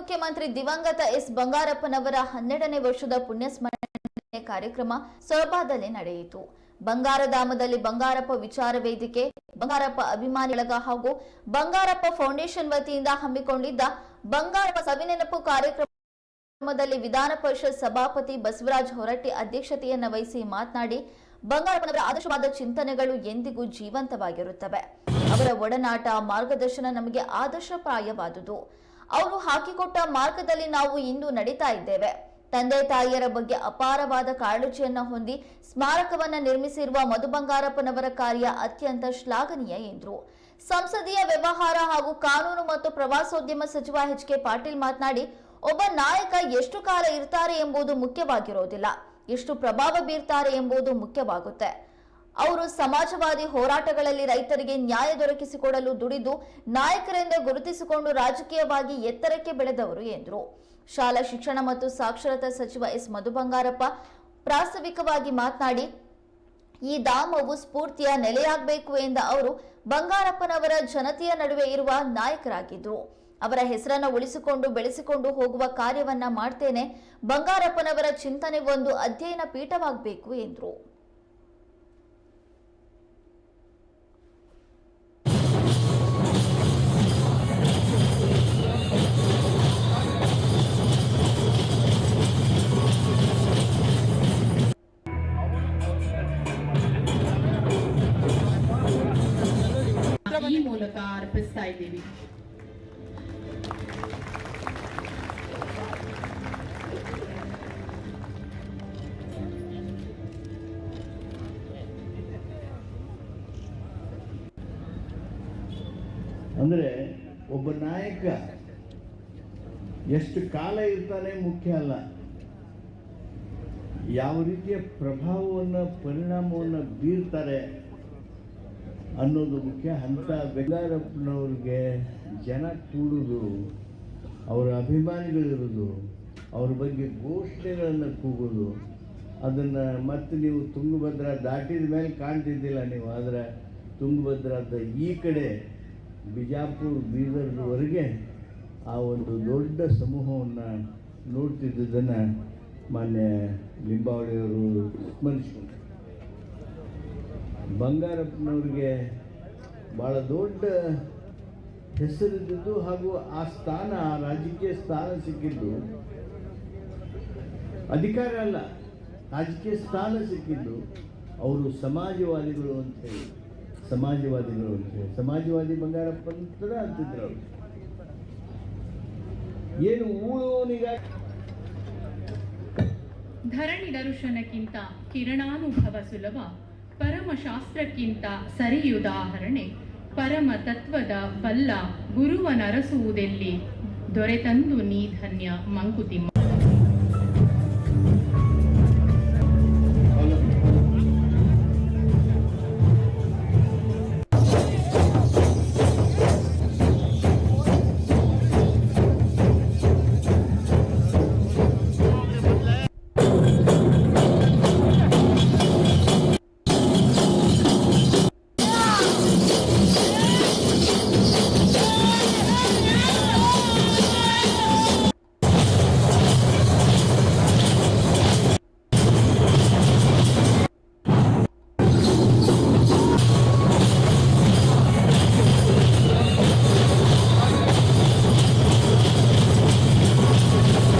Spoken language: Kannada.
ಮುಖ್ಯಮಂತ್ರಿ ದಿವಂಗತ ಎಸ್. ಬಂಗಾರಪ್ಪನವರ ಹನ್ನೆರಡನೇ ವರ್ಷದ ಪುಣ್ಯಸ್ಮರಣೆ ಕಾರ್ಯಕ್ರಮ ಸೊರಬಾದಲ್ಲಿ ನಡೆಯಿತು. ಬಂಗಾರಧಾಮದಲ್ಲಿ ಬಂಗಾರಪ್ಪ ವಿಚಾರ ವೇದಿಕೆ, ಬಂಗಾರಪ್ಪ ಅಭಿಮಾನಿಗಳಗ ಹಾಗೂ ಬಂಗಾರಪ್ಪ ಫೌಂಡೇಶನ್ ವತಿಯಿಂದ ಹಮ್ಮಿಕೊಂಡಿದ್ದ ಬಂಗಾರಪ್ಪ ಸವಿನೆನಪು ಕಾರ್ಯಕ್ರಮದಲ್ಲಿ ವಿಧಾನ ಪರಿಷತ್ ಸಭಾಪತಿ ಬಸವರಾಜ ಹೊರಟ್ಟಿ ಅಧ್ಯಕ್ಷತೆಯನ್ನು ವಹಿಸಿ ಮಾತನಾಡಿ, ಬಂಗಾರಪ್ಪನವರ ಆದರ್ಶವಾದ ಚಿಂತನೆಗಳು ಎಂದಿಗೂ ಜೀವಂತವಾಗಿರುತ್ತವೆ. ಅವರ ಒಡನಾಟ ಮಾರ್ಗದರ್ಶನ ನಮಗೆ ಆದರ್ಶಪ್ರಾಯವಾದುದು. ಅವರು ಹಾಕಿಕೊಟ್ಟ ಮಾರ್ಗದಲ್ಲಿ ನಾವು ಇಂದು ನಡೀತಾ ಇದ್ದೇವೆ. ತಂದೆ ತಾಯಿಯರ ಬಗ್ಗೆ ಅಪಾರವಾದ ಕಾಳಜಿಯನ್ನ ಹೊಂದಿ ಸ್ಮಾರಕವನ್ನ ನಿರ್ಮಿಸಿರುವ ಮಧು ಬಂಗಾರಪ್ಪನವರ ಕಾರ್ಯ ಅತ್ಯಂತ ಶ್ಲಾಘನೀಯ ಎಂದರು. ಸಂಸದೀಯ ವ್ಯವಹಾರ ಹಾಗೂ ಕಾನೂನು ಮತ್ತು ಪ್ರವಾಸೋದ್ಯಮ ಸಚಿವ ಎಚ್ ಕೆ ಪಾಟೀಲ್ ಮಾತನಾಡಿ, ಒಬ್ಬ ನಾಯಕ ಎಷ್ಟು ಕಾಲ ಇರ್ತಾರೆ ಎಂಬುದು ಮುಖ್ಯವಾಗಿರೋದಿಲ್ಲ. ಎಷ್ಟು ಪ್ರಭಾವ ಬೀರ್ತಾರೆ ಎಂಬುದು ಮುಖ್ಯವಾಗುತ್ತೆ. ಅವರು ಸಮಾಜವಾದಿ ಹೋರಾಟಗಳಲ್ಲಿ ರೈತರಿಗೆ ನ್ಯಾಯ ದೊರಕಿಸಿಕೊಡಲು ದುಡಿದು ನಾಯಕರೆಂದು ಗುರುತಿಸಿಕೊಂಡು ರಾಜಕೀಯವಾಗಿ ಎತ್ತರಕ್ಕೆ ಬೆಳೆದವರು ಎಂದರು. ಶಾಲಾ ಶಿಕ್ಷಣ ಮತ್ತು ಸಾಕ್ಷರತಾ ಸಚಿವ ಎಸ್. ಮಧು ಬಂಗಾರಪ್ಪ ಪ್ರಾಸ್ತಾವಿಕವಾಗಿ ಮಾತನಾಡಿ, ಈ ಧಾಮವು ಸ್ಫೂರ್ತಿಯ ನೆಲೆಯಾಗಬೇಕು ಎಂದ ಅವರು, ಬಂಗಾರಪ್ಪನವರ ಜನತೆಯ ನಡುವೆ ಇರುವ ನಾಯಕರಾಗಿದ್ದರು. ಅವರ ಹೆಸರನ್ನು ಉಳಿಸಿಕೊಂಡು ಬೆಳೆಸಿಕೊಂಡು ಹೋಗುವ ಕಾರ್ಯವನ್ನ ಮಾಡ್ತೇನೆ. ಬಂಗಾರಪ್ಪನವರ ಚಿಂತನೆ ಒಂದು ಅಧ್ಯಯನ ಪೀಠವಾಗಬೇಕು ಎಂದರು. ಮೂಲಕ ಅರ್ಪಿಸ್ತಾ ಇದ್ದೀವಿ ಅಂದರೆ ಒಬ್ಬ ನಾಯಕ, ಎಷ್ಟು ಕಾಲ ಇರ್ತಾನೆ ಮುಖ್ಯ ಅಲ್ಲ. ಯಾವ ರೀತಿಯ ಪ್ರಭಾವವನ್ನು, ಪರಿಣಾಮವನ್ನು ಬೀರ್ತಾರೆ. ಅನ್ನೋದು ಮುಖ್ಯ. ಅಂಥ ಬೆಂಗಾರಪ್ಪನವ್ರಿಗೆ ಜನ ಕೂಡುದು, ಅವರ ಅಭಿಮಾನಿಗಳಿರೋದು, ಅವ್ರ ಬಗ್ಗೆ ಘೋಷಣೆಗಳನ್ನು ಕೂಗೋದು. ಅದನ್ನು ಮತ್ತೆ ನೀವು ತುಂಗಭದ್ರಾ ದಾಟಿದ ಮೇಲೆ ಕಾಣ್ತಿದ್ದಿಲ್ಲ ನೀವು, ಆದರೆ ತುಂಗಭದ್ರಾದ ಈ ಕಡೆ ಬಿಜಾಪುರ, ಬೀದರ್ವರೆಗೆ ಆ ಒಂದು ದೊಡ್ಡ ಸಮೂಹವನ್ನು ನೋಡ್ತಿದ್ದುದನ್ನು ಮಾನ್ಯ ಲಿಂಬಾವಳಿಯವರು ಸ್ಮರಿಸ್ಕೊಂಡ್ರು. ಬಂಗಾರಪ್ಪನವ್ರಿಗೆ ಭಾಳ ದೊಡ್ಡ ಹೆಸರಿದ್ದು ಹಾಗೂ ಆ ಸ್ಥಾನ, ರಾಜಕೀಯ ಸ್ಥಾನ ಸಿಕ್ಕಿದ್ದು. ಅಧಿಕಾರ ಅಲ್ಲ, ರಾಜಕೀಯ ಸ್ಥಾನ ಸಿಕ್ಕಿದ್ದು ಅವರು ಸಮಾಜವಾದಿಗಳು ಅಂತ ಹೇಳಿ, ಸಮಾಜವಾದಿಗಳು ಅಂತ ಹೇಳಿ. ಸಮಾಜವಾದಿ ಬಂಗಾರಪ್ಪ ಅಂತ ಅಂತಿದ್ರು ಅವರು. ಏನು ಊಳೋನಿಗಾಗಿ ಧರಣಿ ದರ್ಶನಕ್ಕಿಂತ ಕಿರಣಾನುಭವ ಸುಲಭ. ಪರಮಶಾಸ್ತ್ರಕ್ಕಿಂತ ಸರಿ ಉದಾಹರಣೆ ಪರಮ ತತ್ವದ ಬಲ್ಲ ಗುರುವನರಸುವುದೆಲ್ಲಿ? ದೊರೆತಂದು ನೀ ಧನ್ಯ ಮಂಕುತಿಮ್ಮ.